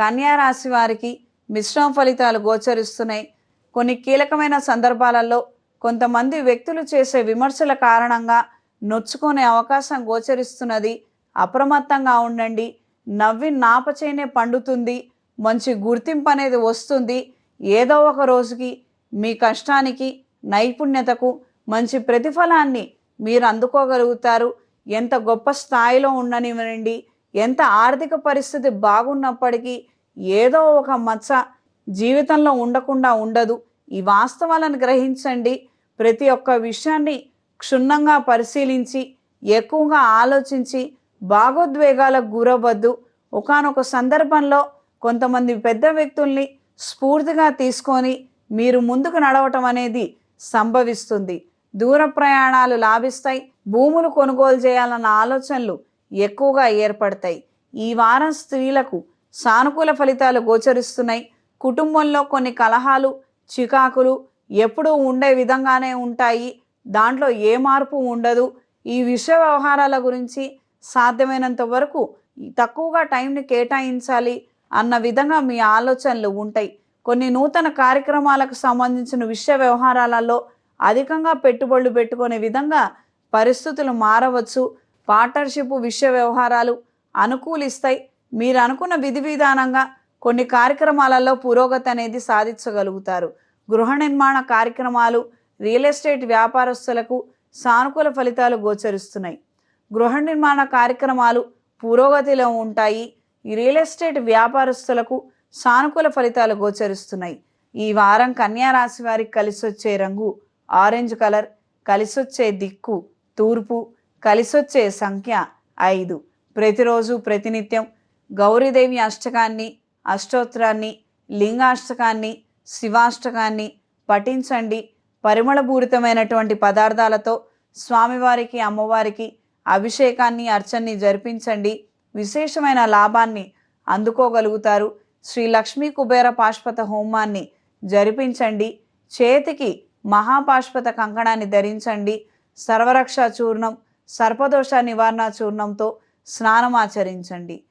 కన్యా రాశి వారికి మిశ్రమ ఫలితాలు గోచరిస్తున్నాయి. కొన్ని కీలకమైన సందర్భాలలో కొంతమంది వ్యక్తులు చేసే విమర్శల కారణంగా నొచ్చుకునే అవకాశం గోచరిస్తున్నది. అప్రమత్తంగా ఉండండి. నవ్వి నాపచేనే పండుతుంది. మంచి గుర్తింపు అనేది వస్తుంది. ఏదో ఒక రోజుకి మీ కష్టానికి నైపుణ్యతకు మంచి ప్రతిఫలాన్ని మీరు అందుకోగలుగుతారు. ఎంత గొప్ప స్థాయిలో ఉండనివ్వండి. ఎంత ఆర్థిక పరిస్థితి బాగున్నప్పటికీ ఏదో ఒక మచ్చ జీవితంలో ఉండకుండా ఉండదు. ఈ వాస్తవాలను గ్రహించండి. ప్రతి ఒక్క విషయాన్ని క్షుణ్ణంగా పరిశీలించి ఎక్కువగా ఆలోచించి భాగోద్వేగాలకు గురవ్వద్దు. ఒకానొక సందర్భంలో కొంతమంది పెద్ద వ్యక్తుల్ని స్ఫూర్తిగా తీసుకొని మీరు ముందుకు నడవటం అనేది సంభవిస్తుంది. దూర ప్రయాణాలు లాభిస్తాయి. భూములు కొనుగోలు చేయాలన్న ఆలోచనలు ఎక్కువగా ఏర్పడతాయి. ఈ వారం స్త్రీలకు సానుకూల ఫలితాలు గోచరిస్తున్నాయి. కుటుంబంలో కొన్ని కలహాలు చికాకులు ఎప్పుడూ ఉండే విధంగానే ఉంటాయి. దాంట్లో ఏ మార్పు ఉండదు. ఈ విషయ వ్యవహారాల గురించి సాధ్యమైనంత వరకు తక్కువగా టైంని కేటాయించాలి అన్న విధంగా మీ ఆలోచనలు ఉంటాయి. కొన్ని నూతన కార్యక్రమాలకు సంబంధించిన విషయ వ్యవహారాలలో అధికంగా పెట్టుబడులు పెట్టుకునే విధంగా పరిస్థితులు మారవచ్చు. పార్ట్నర్షిప్ విషయ వ్యవహారాలు అనుకూలిస్తాయి. మీరు అనుకున్న విధి విధానంగా కొన్ని కార్యక్రమాలలో పురోగతి అనేది సాధించగలుగుతారు. గృహ నిర్మాణ కార్యక్రమాలు రియల్ ఎస్టేట్ వ్యాపారస్తులకు సానుకూల ఫలితాలు గోచరిస్తున్నాయి. గృహ నిర్మాణ కార్యక్రమాలు పురోగతిలో ఉంటాయి. ఈ రియల్ ఎస్టేట్ వ్యాపారస్తులకు సానుకూల ఫలితాలు గోచరిస్తున్నాయి. ఈ వారం కన్యా రాశి వారికి కలిసొచ్చే రంగు ఆరెంజ్ కలర్ కలిసొచ్చే దిక్కు తూర్పు కలిసొచ్చే సంఖ్య ఐదు. ప్రతిరోజు ప్రతినిత్యం గౌరీదేవి అష్టకాన్ని అష్టోత్తరాన్ని లింగాష్టకాన్ని శివాష్టకాన్ని పఠించండి. పరిమళపూరితమైనటువంటి పదార్థాలతో స్వామివారికి అమ్మవారికి అభిషేకాన్ని అర్చన్ని జరిపించండి. విశేషమైన లాభాన్ని అందుకోగలుగుతారు. శ్రీ లక్ష్మీ కుబేర పాష్పత హోమాన్ని జరిపించండి. చేతికి మహాపాష్పత కంకణాన్ని ధరించండి. సర్వరక్ష చూర్ణం సర్పదోష నివారణ చూర్ణంతో స్నానం ఆచరించండి.